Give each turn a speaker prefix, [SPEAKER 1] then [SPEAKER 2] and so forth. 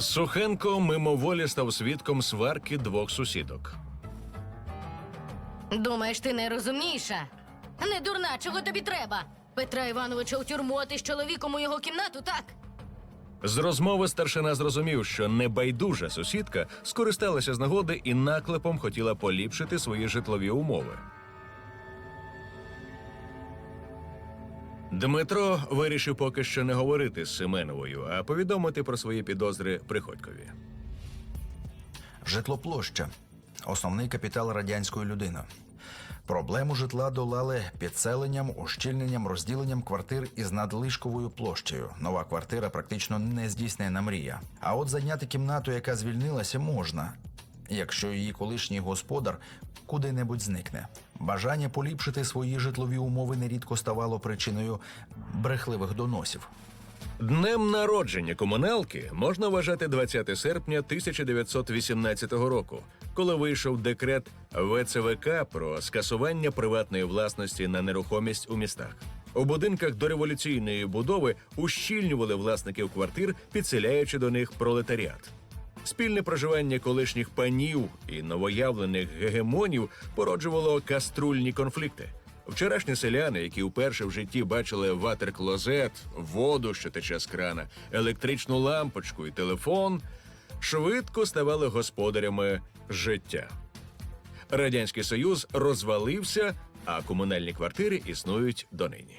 [SPEAKER 1] Сухенко мимоволі став свідком сварки двох сусідок.
[SPEAKER 2] Думаєш, ти найрозумніша? Не дурна, чого тобі треба? Петра Івановича у тюрму, а ти з чоловіком у його кімнату, так?
[SPEAKER 1] З розмови старшина зрозумів, що небайдужа сусідка скористалася з нагоди і наклепом хотіла поліпшити свої житлові умови. Дмитро вирішив поки що не говорити з Семеновою, а повідомити про свої підозри Приходькові.
[SPEAKER 3] Житлоплоща основний капітал радянської людини. Проблему житла долали підселенням, ущільненням, розділенням квартир із надлишковою площею. Нова квартира практично нездійснена мрія. А от зайняти кімнату, яка звільнилася, можна, якщо її колишній господар куди-небудь зникне. Бажання поліпшити свої житлові умови нерідко ставало причиною брехливих доносів.
[SPEAKER 1] Днем народження комуналки можна вважати 20 серпня 1918 року, коли вийшов декрет ВЦВК про скасування приватної власності на нерухомість у містах. У будинках дореволюційної будови ущільнювали власників квартир, підселяючи до них пролетаріат. Спільне проживання колишніх панів і новоявлених гегемонів породжувало каструльні конфлікти. Вчорашні селяни, які вперше в житті бачили ватер-клозет, воду, що тече з крана, електричну лампочку і телефон, швидко ставали господарями життя. Радянський Союз розвалився, а комунальні квартири існують донині.